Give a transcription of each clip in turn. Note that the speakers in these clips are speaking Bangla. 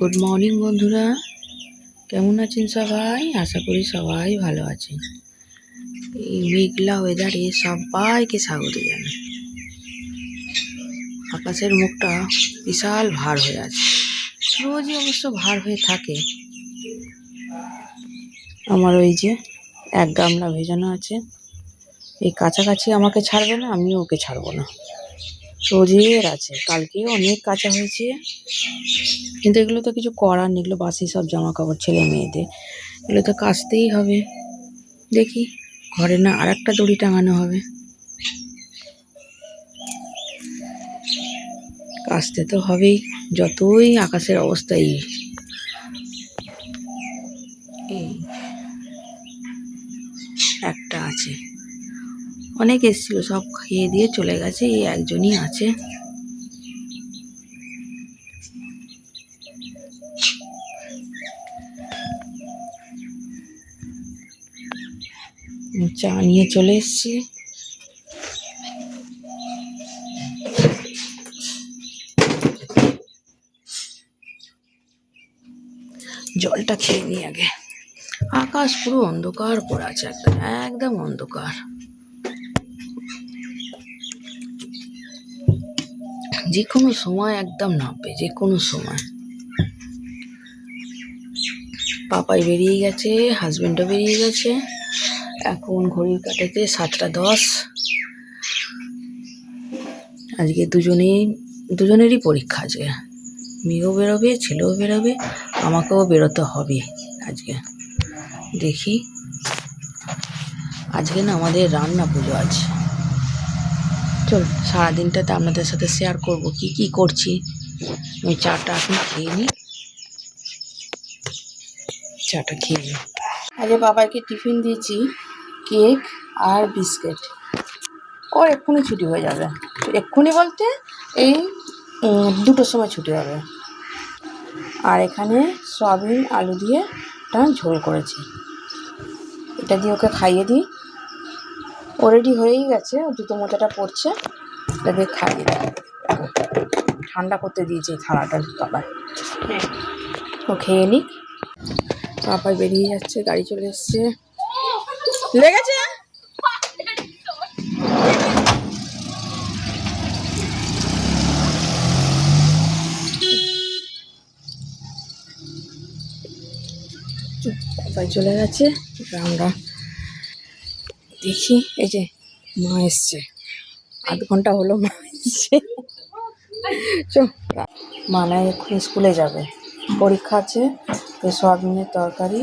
গুড মর্নিং বন্ধুরা। কেমন আছেন সবাই? আশা করি সবাই ভালো আছেন। এই মেঘলা ওয়েদারে সবাইকে স্বাগত জানাই। আকাশের মুখটা বিশাল ভার হয়ে আছে। রোজই অবশ্য ভার হয়ে থাকে। আমার ওই যে এক গামলা ভেজানো আছে। এই কাছাকাছি আমাকে ছাড়বে না, আমিও ওকে ছাড়বো না। রোজের আছে। কালকে অনেক কাঁচা হয়েছে। কিন্তু এগুলো তো কিছু করার নেই। এগুলো বাসি সব জামা কাপড় ছেলে মেয়েদের। এগুলো তো কাচতেই হবে। দেখি, ঘরে না আর একটা দড়ি টাঙানো হবে। কাচতে তো হবেই। যতই আকাশের অবস্থা এই একটা আছে। অনেক এসেছিল, সব খেয়ে দিয়ে চলে গেছে, এই একজনই আছে। চা নিয়ে চলে এসছি। জলটা খেয়ে নিই আগে। আকাশ পুরো অন্ধকার পড়ে আছে, একদম একদম অন্ধকার। যে কোনো সময় একদম নামবে যে কোনো সময়। পাপাই বেরিয়ে গেছে হাজবেন্ডও বেরিয়ে গেছে। এখন ঘড়ির কাটাতে সাতটা দশ। আজকে দুজনেই, দুজনেরই পরীক্ষা আজকে। মেয়েও বেরোবে, ছেলেও বেরোবে, আমাকেও বেরোতে হবে আজকে। দেখি। আজকে না আমাদের রান্না পুজো আছে চল সারাদিনটাতে আপনাদের সাথে শেয়ার করব। কি কি করছি? আমি চাটা এখন খেয়ে নিই চাটা খেয়ে নিই আজকে বাবাকে টিফিন দিয়েছি, কেক আর বিস্কিট। ওর এক্ষুনি ছুটি হয়ে যাবে। এক্ষুনি বলতে এই দুটোর সময় ছুটি হবে। আর এখানে সয়াবিন, আলু দিয়ে একটা ঝোল করেছি। এটা দিয়ে ওকে খাইয়ে দিই। অলরেডি হয়েই গেছে জুতো মোজাটা পড়ছে দিয়ে খাইয়ে ঠান্ডা করতে দিয়েছে এই থালাটা বাবার ও খেয়ে নিক। পাপাই বেরিয়ে যাচ্ছে গাড়ি চলে এসছে। লেগেছে? চলে গেছে। আমরা দেখি, এই যে মা এসছে। আধ ঘণ্টা হলো মা এসছে। মানায় এখন স্কুলে যাবে। পরীক্ষা আছে এই সয়াবিনের তরকারি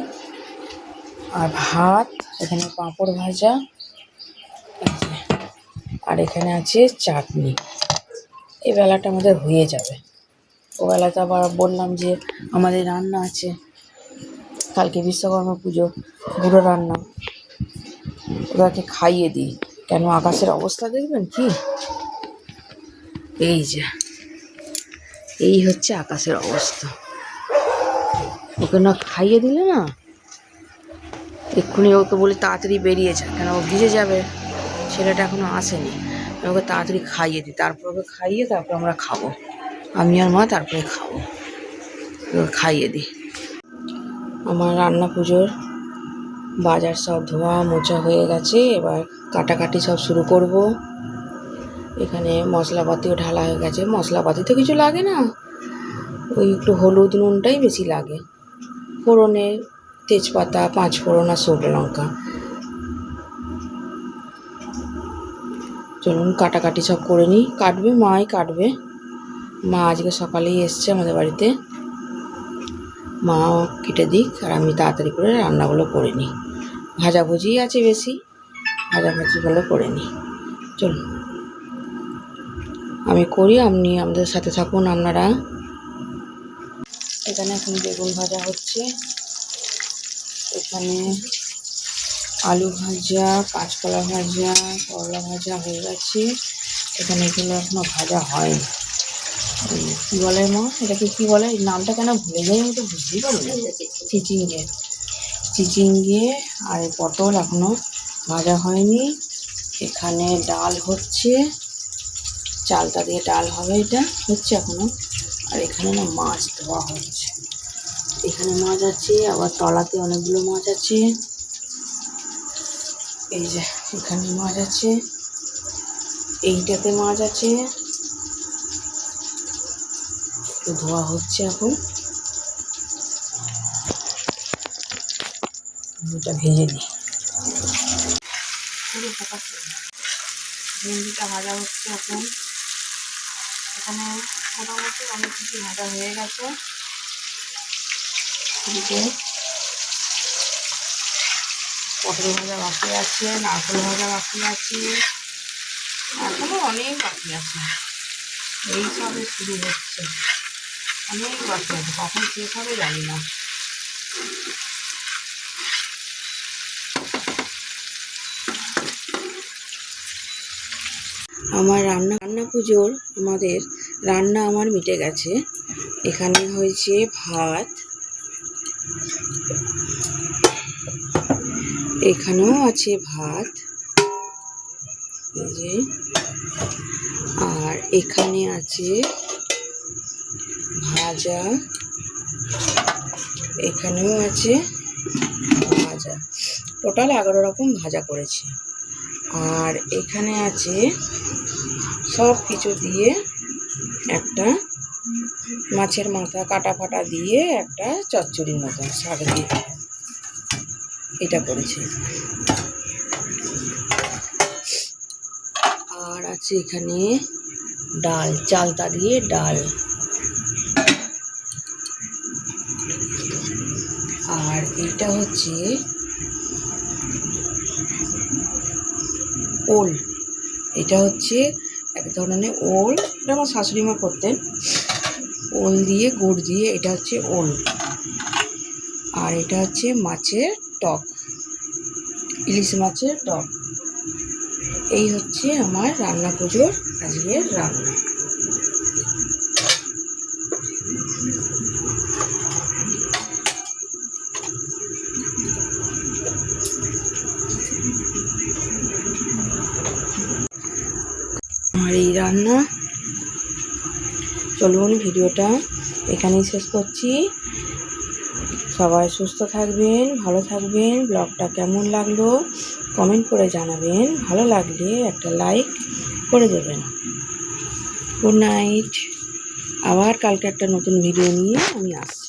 আর ভাত, এখানে পাঁপড় ভাজা আর এখানে আছে চাটনি। এই বেলাটা আমাদের হয়ে যাবে। ও বেলাতে আবার বললাম যে আমাদের রান্না আছে। কালকে বিশ্বকর্মা পুজো বুড়ো রান্না। ওদেরকে খাইয়ে দিই। কেন আকাশের অবস্থা দেখবেন কি? এই যে, এই হচ্ছে আকাশের অবস্থা। ওকে না খাইয়ে দিলে না, এক্ষুনি ওকে বলি তাড়াতাড়ি বেরিয়ে যা, কেন ও ভিজে যাবে? ছেলেটা এখনও আসেনি। ওকে তাড়াতাড়ি খাইয়ে দিই, তারপর ওকে খাইয়ে তারপর আমরা খাব। আমি আর মা তারপরে খাব। খাইয়ে দিই। আমার রান্না পুজোর বাজার সব ধোয়া মোছা হয়ে গেছে, এবার কাটাকাটি সব শুরু করব। এখানে মশলাপাতিও ঢালা হয়ে গেছে। মশলাপাতি তো কিছু লাগে না? ওই একটু হলুদ নুনটাই বেশি লাগে। ফোড়নে তেজপাতা, পাঁচ ফোড়ন আর শুকনো লঙ্কা। চলুন কাটাকাটি সব করে নিই। কাটবে? মাই কাটবে। মা আজকে সকালেই এসছে আমাদের বাড়িতে। মা কেটে দিক আর আমি তাড়াতাড়ি করে রান্নাগুলো করে নিই। ভাজাভুজি আছে বেশি। ভাজাভুজিগুলো করে নিই চলুন আমি করি, আপনি আমাদের সাথে থাকুন আপনারা। এখানে এখন বেগুন ভাজা হচ্ছে। এখানে আলু ভাজা কাঁচকলা ভাজা, করলা ভাজা হয়ে গেছে। এখানে এগুলো এখনও ভাজা হয়নি। কী বলে মা? এটাকে কী বলে? নামটা কেন ভুলে যাই আমি তো বুঝতেই পারি চিচিঙ্গে। চিচিঙ্গে আর পটল এখনও ভাজা হয়নি। এখানে ডাল হচ্ছে। চালটা দিয়ে ডাল হবে এটা, হচ্ছে এখনও আর এখানে না মাছ ধোয়া হচ্ছে। এখানে মাছ আছে, আবার তলাতে অনেকগুলো মাছ আছে। এই যে, এখানে মাছ আছে। এইটাতে মাছ আছে। ধোয়া হচ্ছে এখন। এটা ভেজে নিই। পুরো ফোকাস ভেন্ডিটা ভাজা হচ্ছে এখন। এখানে মোটামুটি অনেক কিছু ভাজা হয়ে গেছে। এদিকে পটল ভাজা বাকি আছে, নারকেল ভাজা বাকি আছে। এখনও অনেক বাকি আছে। এই শুরু হচ্ছে। অনেক বাকি আছে। কখন শেষ হবে জানি না। আমার রান্না রান্না পুজোর আমাদের রান্না আমার মিটে গেছে। এখানে হয়েছে ভাত। এখানেও আছে ভাত। যে। আর এখানে আছে ভাজা। এখানেও আছে ভাজা। টোটাল এগারো রকম ভাজা করেছি। আর এখানে আছে সব কিছু দিয়ে একটা মাছের মাথা, কাটা ফাটা দিয়ে একটা চচ্চড়ির মতন শাক দিয়ে এটা করেছি। আর আছে এখানে ডাল, চালতা দিয়ে ডাল। আর এটা হচ্ছে ওল। এটা হচ্ছে এক ধরনের ওল। এটা আমার শাশুড়িমা করতেন। ওল দিয়ে, গুড় দিয়ে এটা হচ্ছে ওল। আর এটা হচ্ছে মাছের টক। ইলিশ মাছের টক। এই হচ্ছে আমার রান্না পুজোর আজকের রান্না। রান্না। চলুন ভিডিওটা এখানেই শেষ করছি। সবাই সুস্থ থাকবেন, ভালো থাকবেন। ব্লগটা কেমন লাগল কমেন্ট করে জানাবেন। ভালো লাগলে একটা লাইক করে দেবেন। Good night. আবার কালকে একটা নতুন ভিডিও নিয়ে আমি আসছি।